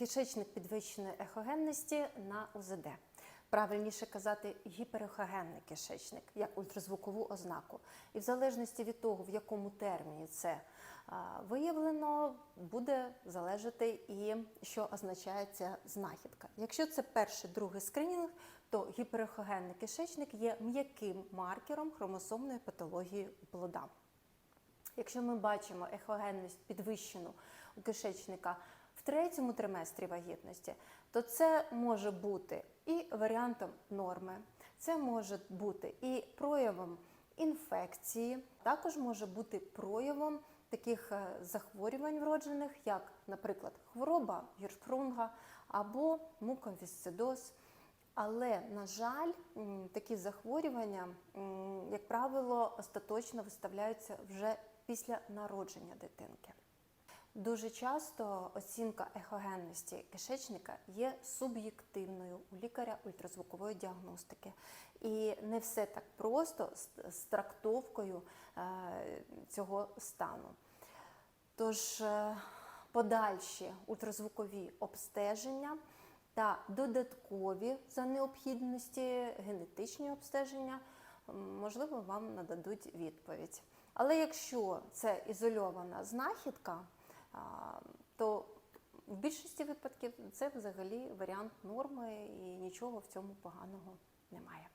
Кишечник підвищеної ехогенності на УЗД. Правильніше казати гіперехогенний кишечник як ультразвукову ознаку. І в залежності від того, в якому терміні це виявлено, буде залежати і що означає ця знахідка. Якщо це перший, другий скринінг, то гіперехогенний кишечник є м'яким маркером хромосомної патології у плода. Якщо ми бачимо ехогенність підвищену у кишечника в третьому триместрі вагітності, то це може бути і варіантом норми, це може бути і проявом інфекції, також може бути проявом таких е, захворювань вроджених, як, наприклад, хвороба Гіршпрунга або муковісцидоз. Але, на жаль, такі захворювання, як правило, остаточно виставляються вже після народження дитинки. Дуже часто оцінка ехогенності кишечника є суб'єктивною у лікаря ультразвукової діагностики. І не все так просто з, трактовкою е, цього стану. Тож е, подальші ультразвукові обстеження та додаткові за необхідності генетичні обстеження, можливо, вам нададуть відповідь. Але якщо це ізольована знахідка, то в більшості випадків це взагалі варіант норми і нічого в цьому поганого немає.